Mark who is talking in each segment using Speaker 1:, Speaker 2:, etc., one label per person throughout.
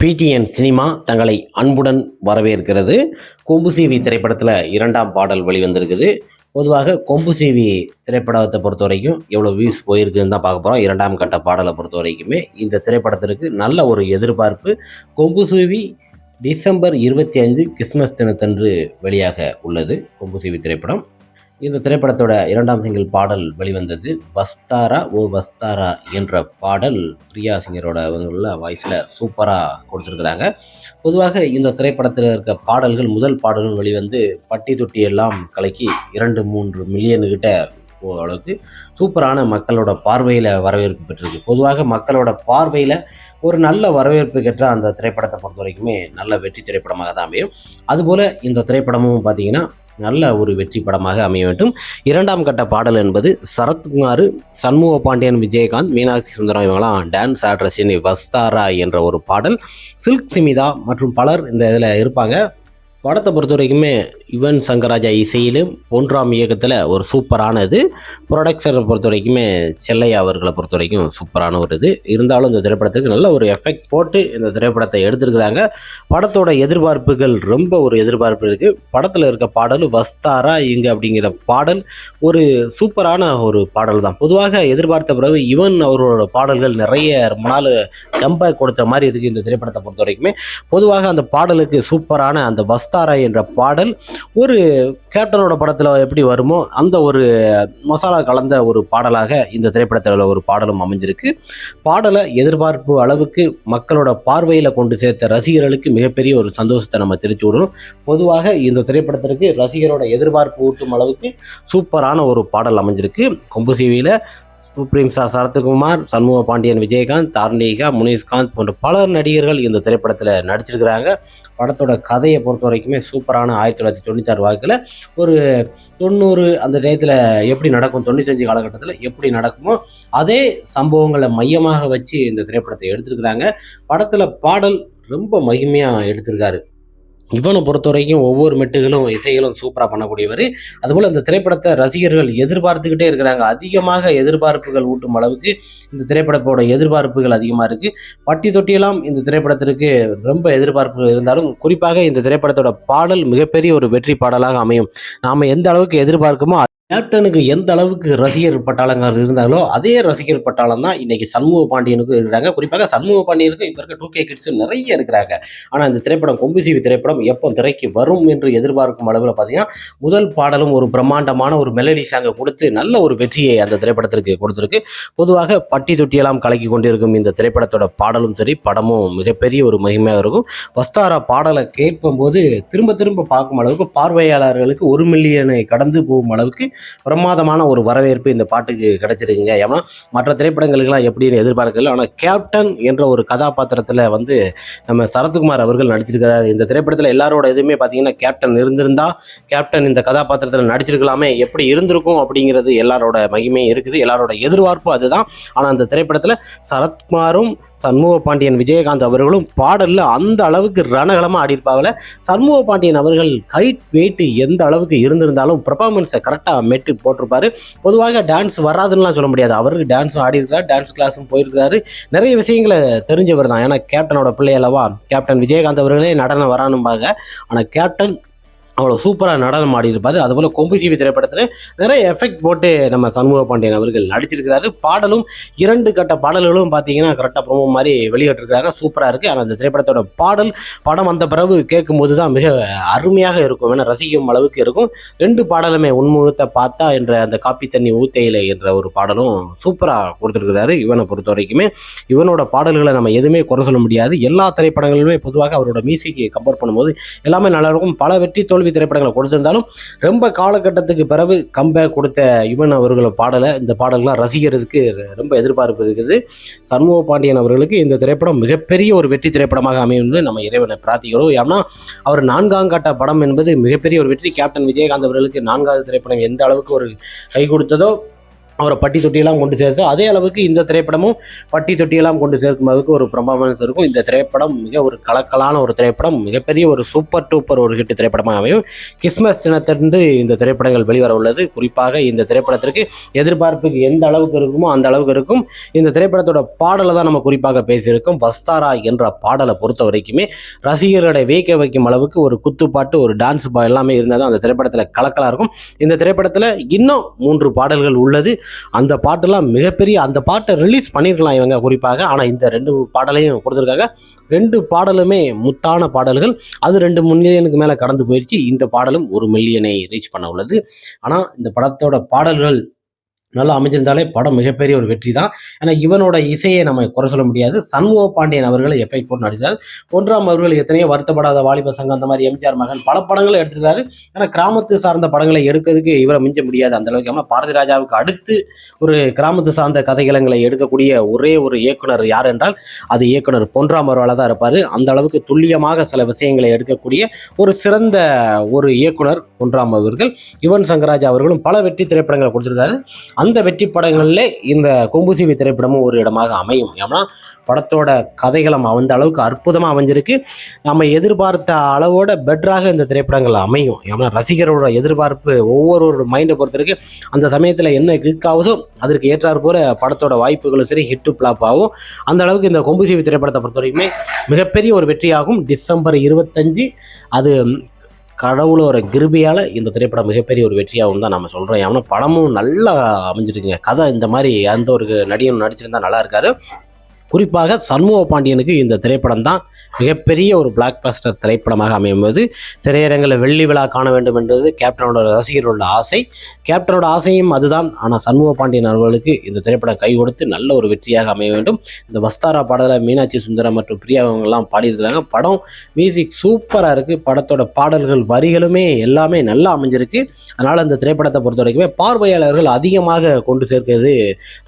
Speaker 1: PTN cinema தங்களை அன்புடன் வரவேற்கிறது. கொம்பு சீவி திரைப்படத்தில் இரண்டாம் பாடல் வெளிவந்திருக்குது. பொதுவாக கொம்புசீவி திரைப்படத்தை பொறுத்த வரைக்கும் எவ்வளோ வியூஸ் போயிருக்குன்னு தான் பார்க்க போகிறோம் இரண்டாம் கட்ட பாடலை பொறுத்த வரைக்குமே இந்த திரைப்படத்திற்கு நல்ல ஒரு எதிர்பார்ப்பு. கொம்பு சீவி டிசம்பர் இருபத்தி ஐந்து கிறிஸ்மஸ் தினத்தன்று வெளியாக உள்ளது. கொம்புசீவி திரைப்படம். இந்த திரைப்படத்தோட இரண்டாம் சிங்கிள் பாடல் வெளிவந்தது. வஸ்தாரா ஓ வஸ்தாரா என்ற பாடல் பிரியா சிங்கரோட அவங்கள வாய்ஸில் சூப்பராக கொடுத்துருக்குறாங்க. பொதுவாக இந்த திரைப்படத்தில் இருக்க பாடல்கள் முதல் பாடல்கள் வெளிவந்து பட்டி தொட்டி எல்லாம் கலக்கி இரண்டு மூன்று மில்லியனுக்கிட்ட போகிற அளவுக்கு சூப்பரான மக்களோட பார்வையில் வரவேற்பு பெற்றிருக்கு. பொதுவாக மக்களோட பார்வையில் ஒரு நல்ல வரவேற்பு பெற்ற அந்த திரைப்படத்தை பொறுத்த வரைக்குமே நல்ல வெற்றி திரைப்படமாக தான் அமையும். அதுபோல் இந்த திரைப்படமும் பார்த்திங்கன்னா நல்ல ஒரு வெற்றி படமாக அமைய வேண்டும். இரண்டாம் கட்ட பாடல் என்பது சரத்குமார் சண்முக பாண்டியன் விஜயகாந்த் மீனாட்சி சுந்தரம் இவங்களாம் டான்ஸ் ஆட்ரஸின் வஸ்தாரா என்ற ஒரு பாடல். சில்க் சிமிதா மற்றும் பலர் இந்த இதில் இருப்பாங்க. படத்தை பொறுத்த வரைக்குமே யுவன் சங்கராஜா இசையிலும் ஒன்றாம் இயக்கத்தில் ஒரு சூப்பரானது. ப்ரொடக்ஷரை ப்ரொடக்ஷனை பொறுத்த வரைக்குமே செல்லையா அவர்களை பொறுத்த வரைக்கும் சூப்பரான ஒரு இது. இருந்தாலும் இந்த திரைப்படத்துக்கு நல்ல ஒரு எஃபெக்ட் போட்டு இந்த திரைப்படத்தை எடுத்திருக்கிறாங்க. படத்தோட எதிர்பார்ப்புகள் ரொம்ப ஒரு எதிர்பார்ப்பு இருக்குது படத்தில் இருக்க பாடல் வஸ்தாரா இங்க அப்படிங்கிற பாடல் ஒரு சூப்பரான ஒரு பாடல் தான். பொதுவாக எதிர்பார்த்த பிறகு யுவன் அவரோட பாடல்கள் நிறைய ரொம்ப நாள் கம்பேக் கொடுத்த மாதிரி இருக்குது இந்த திரைப்படத்தை பொறுத்த வரைக்குமே பொதுவாக அந்த பாடலுக்கு சூப்பரான அந்த வஸ்தாரா என்ற பாடல் ஒரு கேப்டனோட படத்தில் எப்படி வருமோ அந்த ஒரு மசாலா கலந்த ஒரு பாடலாக இந்த திரைப்படத்தில் ஒரு பாடலும் அமைஞ்சிருக்கு. பாடலை எதிர்பார்ப்பு அளவுக்கு மக்களோட பார்வையில் கொண்டு சேர்த்த ரசிகர்களுக்கு மிகப்பெரிய ஒரு சந்தோஷத்தை நம்ம தெரிவித்து விடணும். பொதுவாக இந்த திரைப்படத்திற்கு ரசிகரோட எதிர்பார்ப்பு ஊட்டும் அளவுக்கு சூப்பரான ஒரு பாடல் அமைஞ்சிருக்கு. கொம்பு சீவியில் சுப்ரீம் சார் சரத்குமார் சண்முக பாண்டியன் விஜயகாந்த் தார்ணிகா முனீஷ்காந்த் போன்ற பல நடிகர்கள் இந்த திரைப்படத்தில் நடிச்சிருக்கிறாங்க. படத்தோட கதையை பொறுத்த வரைக்குமே சூப்பரான ஆயிரத்தி தொள்ளாயிரத்தி தொண்ணூத்தாறு வாக்கில் ஒரு தொண்ணூறு அந்த டயத்தில் எப்படி நடக்கும் தொண்ணூத்தஞ்சு காலகட்டத்தில் எப்படி நடக்குமோ அதே சம்பவங்களை மையமாக வச்சு இந்த திரைப்படத்தை எடுத்திருக்கிறாங்க. படத்தில் பாடல் ரொம்ப மகிமையாக எடுத்திருக்காரு. இவனை பொறுத்த வரைக்கும் ஒவ்வொரு மெட்டுகளும் இசைகளும் சூப்பராக பண்ணக்கூடியவர். அதுபோல் இந்த திரைப்படத்தை ரசிகர்கள் எதிர்பார்த்துக்கிட்டே இருக்கிறாங்க. அதிகமாக எதிர்பார்ப்புகள் ஊட்டும் அளவுக்கு இந்த திரைப்படத்தோட எதிர்பார்ப்புகள் அதிகமாக இருக்குது பட்டி தொட்டியெல்லாம் இந்த திரைப்படத்திற்கு ரொம்ப எதிர்பார்ப்புகள் இருந்தாலும் குறிப்பாக இந்த திரைப்படத்தோட பாடல் மிகப்பெரிய ஒரு வெற்றி பாடலாக அமையும். நாம் எந்த அளவுக்கு எதிர்பார்க்குமோ கேப்டனுக்கு எந்த அளவுக்கு ரசிகர் பட்டாளங்கள் இருந்தாங்களோ அதே ரசிகர் பட்டாளம் தான் இன்னைக்கு சண்முக பாண்டியனுக்கும் இருக்கிறாங்க. குறிப்பாக சண்முக பாண்டியனுக்கும் இப்போ இருக்க டூ கே கிட்ஸும் நிறைய இருக்கிறாங்க. ஆனால் இந்த திரைப்படம் கொம்புசீவி திரைப்படம் எப்போ திரைக்கு வரும் என்று எதிர்பார்க்கும் அளவில் பார்த்தீங்கன்னா முதல் பாடலும் ஒரு பிரம்மாண்டமான ஒரு மெலடி சாங்கை கொடுத்து நல்ல ஒரு வெற்றியை அந்த திரைப்படத்திற்கு கொடுத்துருக்கு. பொதுவாக பட்டி தொட்டியெல்லாம் கலக்கி கொண்டிருக்கும் இந்த திரைப்படத்தோட பாடலும் சரி படமும் மிகப்பெரிய ஒரு மகிமையாக இருக்கும். வஸ்தாரா பாடலை கேட்கும்போது திரும்ப திரும்ப பார்க்கும் அளவுக்கு பார்வையாளர்களுக்கு ஒரு மில்லியனை கடந்து போகும் அளவுக்கு பிரமாதமான ஒரு வரவேற்பு இந்த பாட்டுக்கு கிடைச்சிருக்குங்க. ஏன்னா மற்ற திரைப்படங்களுக்கெல்லாம் எப்படின்னு எதிர்பார்க்கல. ஆனால் கேப்டன் என்ற ஒரு கதாபாத்திரத்தில் வந்து நம்ம சரத்குமார் அவர்கள் நடிச்சிருக்கிறார். இந்த திரைப்படத்தில் எல்லாரோட இதுவுமே பார்த்தீங்கன்னா கேப்டன் இருந்திருந்தா கேப்டன் இந்த கதாபாத்திரத்தில் நடிச்சிருக்கலாமே எப்படி இருந்திருக்கும் அப்படிங்கிறது எல்லாரோட மகிமையும் இருக்குது. எல்லாரோட எதிர்பார்ப்பும் அதுதான். ஆனால் அந்த திரைப்படத்தில் சரத்குமாரும் சண்முக பாண்டியன் விஜயகாந்த் அவர்களும் பாடலில் அந்த அளவுக்கு ரணகலமாக ஆடியிருப்பாங்கள சண்முக பாண்டியன் அவர்கள் ஹைட் வெயிட் எந்த அளவுக்கு இருந்திருந்தாலும் பெர்ஃபார்மன்ஸை கரெக்டாக மெட்டு போட்டிருப்பாரு. பொதுவாக டான்ஸ் வராதுன்னுலாம் சொல்ல முடியாது. அவருக்கு டான்ஸும் ஆடிருக்கிறார் டான்ஸ் கிளாஸும் போயிருக்கிறாரு. நிறைய விஷயங்களை தெரிஞ்சவர் தான். ஏன்னா கேப்டனோட பிள்ளை அல்லவா கேப்டன் விஜயகாந்த் அவர்களே நடனம் வரானும்பாங்க. ஆனால் கேப்டன் அவ்வளோ சூப்பராக நடனம் ஆடி இருப்பார் அதுபோல் கொம்புசீவி திரைப்படத்தில் நிறைய எஃபெக்ட் போட்டு நம்ம சண்முக பாண்டியன் அவர்கள் நடிச்சிருக்கிறாரு. பாடலும் இரண்டு கட்ட பாடல்களும் பார்த்தீங்கன்னா கரெக்டாக ப்ரோமோ மாதிரி வெளியிட்டிருக்கிறாங்க. சூப்பராக இருக்குது ஆனால் அந்த திரைப்படத்தோட பாடல் படம் வந்த பிறகு கேட்கும்போது தான் மிக அருமையாக இருக்கும் ஏன்னா ரசிக்கும் அளவுக்கு இருக்கும். ரெண்டு பாடலுமே உன்முகத்தை பார்த்தா என்ற அந்த காப்பி தண்ணி ஊத்தையில என்ற ஒரு பாடலும் சூப்பராக கொடுத்துருக்கிறாரு இவனை பொறுத்த வரைக்குமே. இவனோட பாடல்களை நம்ம எதுவுமே குறை சொல்ல முடியாது. எல்லா திரைப்படங்களுமே பொதுவாக அவரோட மியூசிக்கை கம்பேர் பண்ணும்போது எல்லாமே நல்லா இருக்கும். பல வெற்றி தோல்வி திரைப்படங்களை கொடுத்திருந்தாலும் ரொம்ப காலகட்டத்துக்கு பிறகு கம்பேக் கொடுத்த யுவன் அவர்களோட பாடலை இந்த பாடல்கள்லாம் ரசிக்கிறதுக்கு ரொம்ப எதிர்பார்ப்பு இருக்குது. சண்முக பாண்டியன் அவர்களுக்கு இந்த திரைப்படம் மிகப்பெரிய ஒரு வெற்றி திரைப்படமாக அமையும் நம்ம இறைவனை பிரார்த்திக்கிறோம். ஏன்னா அவர் நான்காம் கட்ட படம் என்பது மிகப்பெரிய ஒரு வெற்றி. கேப்டன் விஜயகாந்த் அவர்களுக்கு நான்காவது திரைப்படம் எந்த அளவுக்கு ஒரு கை கொடுத்ததோ அவரை பட்டி தொட்டியெல்லாம் கொண்டு சேர்த்து அதே அளவுக்கு இந்த திரைப்படமும் பட்டி தொட்டியெல்லாம் கொண்டு சேர்க்கும் அளவுக்கு ஒரு பிரபாவன்ஸ் இருக்கும். இந்த திரைப்படம் மிக ஒரு கலக்கலான ஒரு திரைப்படம் மிகப்பெரிய ஒரு சூப்பர் டூப்பர் ஒரு ஹிட் திரைப்படமாக அமையும். கிறிஸ்மஸ் தினத்திலிருந்து இந்த திரைப்படங்கள் வெளிவர உள்ளது. குறிப்பாக இந்த திரைப்படத்திற்கு எதிர்பார்ப்புக்கு எந்த அளவுக்கு இருக்குமோ அந்த அளவுக்கு இருக்கும். இந்த திரைப்படத்தோட பாடலை தான் நம்ம குறிப்பாக பேசியிருக்கோம். வஸ்தாரா என்ற பாடலை பொறுத்த வரைக்குமே ரசிகர்களை வேக்க வைக்கும் அளவுக்கு ஒரு குத்துப்பாட்டு ஒரு டான்ஸ் பா எல்லாமே இருந்தால் தான் அந்த திரைப்படத்தில் கலக்கலாக இருக்கும். இந்த திரைப்படத்தில் இன்னும் மூன்று பாடல்கள் உள்ளது. அந்த பாட்டெல்லாம் மிகப்பெரிய அந்த பாட்டை ரிலீஸ் பண்ணியிருக்கலாம் இவங்க குறிப்பாக. ஆனால் இந்த ரெண்டு பாடலையும் கொடுத்துருக்காங்க. ரெண்டு பாடலுமே முத்தான பாடல்கள். அது ரெண்டு மில்லியனுக்கு மேலே கடந்து போயிடுச்சு இந்த பாடலும் ஒரு மில்லியனை ரீச் பண்ண உள்ளது. ஆனால் இந்த படத்தோட பாடல்கள் நல்லா அமைஞ்சிருந்தாலே படம் மிகப்பெரிய ஒரு வெற்றி தான். ஏன்னா இவனோட இசையை நம்ம குறை சொல்ல முடியாது. சண்முக பாண்டியன் அவர்களை எஃபெக்ட் போட்டு நடித்தார். ஒன்றாம் அவர்கள் எத்தனையோ வருத்தப்படாத வாலிப சங்கம் அந்த மாதிரி எம்ஜிஆர் மகன் பல படங்களை எடுத்திருக்காரு ஏன்னா கிராமத்து சார்ந்த படங்களை எடுக்கிறதுக்கு இவரை மிஞ்ச முடியாது அந்த அளவுக்கு. ஏன்னா பாரதி ராஜாவுக்கு அடுத்து ஒரு கிராமத்து சார்ந்த கதைகளங்களை எடுக்கக்கூடிய ஒரே ஒரு இயக்குனர் யார் என்றால் அது இயக்குனர் பொன்றாம் அவர்களாக தான் இருப்பார். அந்த அளவுக்கு துல்லியமாக சில விஷயங்களை எடுக்கக்கூடிய ஒரு சிறந்த ஒரு இயக்குனர் பொன்றாம் அவர்கள். யுவன் சங்கராஜ் அவர்களும் பல வெற்றி திரைப்படங்களை கொடுத்துருக்காரு அந்த வெற்றி படங்களில் இந்த கொம்புசிவி திரைப்படமும் ஒரு இடமாக அமையும். ஏன்னா படத்தோட கதைகளம் அந்த அளவுக்கு அற்புதமாக அமைஞ்சிருக்கு. நம்ம எதிர்பார்த்த அளவோட பெட்டராக இந்த திரைப்படங்கள் அமையும். ஏன்னா ரசிகரோட எதிர்பார்ப்பு ஒவ்வொரு மைண்டை பொறுத்த அந்த சமயத்தில் என்ன கிளிக் ஆகுதோ அதற்கு ஏற்றாறு போல படத்தோட வாய்ப்புகளும் சரி ஹிட்டு பிளாப் ஆகும். அந்த அளவுக்கு இந்த கொம்புசிவி திரைப்படத்தை பொறுத்த வரைக்குமே மிகப்பெரிய ஒரு வெற்றியாகும். டிசம்பர் இருபத்தஞ்சு அது கடவுளோட கிருபியால் இந்த திரைப்படம் மிகப்பெரிய ஒரு வெற்றியாகவும் தான் நம்ம சொல்கிறோம் ஏன்னா படமும் நல்லா அமைஞ்சிருக்குங்க. கதை இந்த மாதிரி அந்த ஒரு நடிகன் நடிச்சிருந்தா நல்லா இருக்காரு. குறிப்பாக சண்முக பாண்டியனுக்கு இந்த திரைப்படம் தான் மிகப்பெரிய ஒரு பிளாக் பாஸ்டர் திரைப்படமாக அமையும் போது திரையரங்கில் வெள்ளி விழா காண வேண்டும் என்பது கேப்டனோட ரசிகர்களோட ஆசை. கேப்டனோட ஆசையும் அதுதான். ஆனால் சண்முக பாண்டியன் அவர்களுக்கு இந்த திரைப்படம் கை கொடுத்து நல்ல ஒரு வெற்றியாக அமைய வேண்டும். இந்த வஸ்தாரா பாடலை மீனாட்சி சுந்தரம் மற்றும் பிரியா அவங்கெல்லாம் பாடியிருக்கிறாங்க. படம் மியூசிக் சூப்பராக இருக்குது படத்தோட பாடல்கள் வரிகளுமே எல்லாமே நல்லா அமைஞ்சிருக்கு. அதனால் இந்த திரைப்படத்தை பொறுத்த வரைக்குமே பார்வையாளர்கள் அதிகமாக கொண்டு சேர்க்கிறது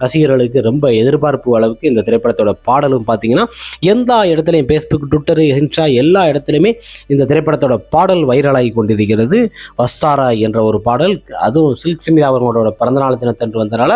Speaker 1: ரசிகர்களுக்கு ரொம்ப எதிர்பார்ப்பு அளவுக்கு இந்த திரைப்படத்தோட பாடலும் பார்த்தீங்கன்னா எந்த இடத்துலையும் ஃபேஸ்புக் ட்விட்டர் இன்ஸ்டா எல்லா இடத்துலையுமே இந்த திரைப்படத்தோட பாடல் வைரலாகி கொண்டிருக்கிறது. வஸ்தாரா என்ற ஒரு பாடல் அதுவும் சில்க் சிமிதா அவர்களோட பிறந்தநாள் தினத்தன்று வந்தனால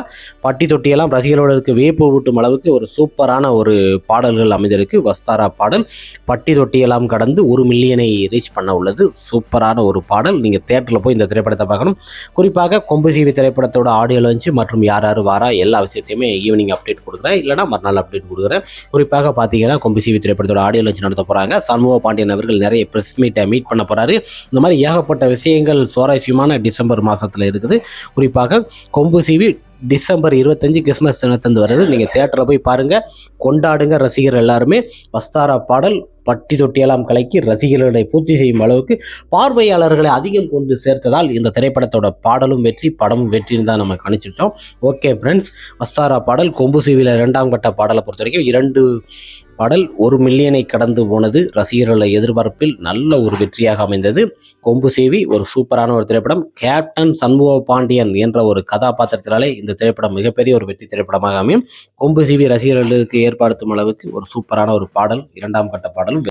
Speaker 1: பட்டி தொட்டியெல்லாம் ரசிகர்களுக்கு வேப்பு ஊட்டும் அளவுக்கு ஒரு சூப்பரான ஒரு பாடல்கள் அமைந்திருக்கு. வஸ்தாரா பாடல் பட்டி தொட்டியெல்லாம் கடந்து ஒரு மில்லியனை ரீச் பண்ண உள்ளது. சூப்பரான ஒரு பாடல். நீங்கள் தேட்டரில் போய் இந்த திரைப்படத்தை பார்க்கணும். குறிப்பாக கொம்புசீவி திரைப்படத்தோட ஆடியோ லான்ச்சு மற்றும் யார் யார் வாரா எல்லா விஷயத்தையுமே ஈவினிங் அப்டேட் கொடுக்குறேன். இல்லைனா மறுநாள் அப்டேட் கொடுக்குறேன். குறிப்பாக பார்த்தீங்கன்னா கொம்புசீவி திரைப்படத்தோட ஆடியோ லான்ச் நடத்த போகிறாங்க சண்முக பாண்டியன் அவர்கள் நிறைய ப்ரெஸ் மீட்டை மீட் பண்ண போகிறாரு இந்த மாதிரி ஏகப்பட்ட விஷயங்கள் சுவாரஸ்யமான டிசம்பர் மாதத்தில் இருக்குது. குறிப்பாக கொம்பு சீவி டிசம்பர் இருபத்தஞ்சு கிறிஸ்மஸ் தினத்தந்து வருது. நீங்கள் தேட்டரில் போய் பாருங்கள் கொண்டாடுங்க ரசிகர் எல்லாருமே. வஸ்தாரா பாடல் பட்டி தொட்டியெல்லாம் கலக்கி ரசிகர்களை பூர்த்தி செய்யும் அளவுக்கு பார்வையாளர்களை அதிகம் கொண்டு சேர்த்ததால் இந்த திரைப்படத்தோட பாடலும் வெற்றி படமும் வெற்றின்னு தான் நம்ம கணிச்சிட்டோம் ஓகே ஃப்ரெண்ட்ஸ் வஸ்தாரா பாடல் கொம்பு சீவியில் இரண்டாம் கட்ட பாடலை பொறுத்த வரைக்கும் இரண்டு பாடல் ஒரு மில்லியனை கடந்து போனது ரசிகர்களை எதிர்பார்ப்பில் நல்ல ஒரு வெற்றியாக அமைந்தது. கொம்பு சேவி ஒரு சூப்பரான ஒரு திரைப்படம். கேப்டன் சண்முக பாண்டியன் என்ற ஒரு கதாபாத்திரத்தினாலே இந்த திரைப்படம் மிகப்பெரிய ஒரு வெற்றி திரைப்படமாக அமையும். கொம்பு சேவி ரசிகர்களுக்கு ஏற்படுத்தும் அளவுக்கு ஒரு சூப்பரான ஒரு பாடல் இரண்டாம் கட்ட பாடலும்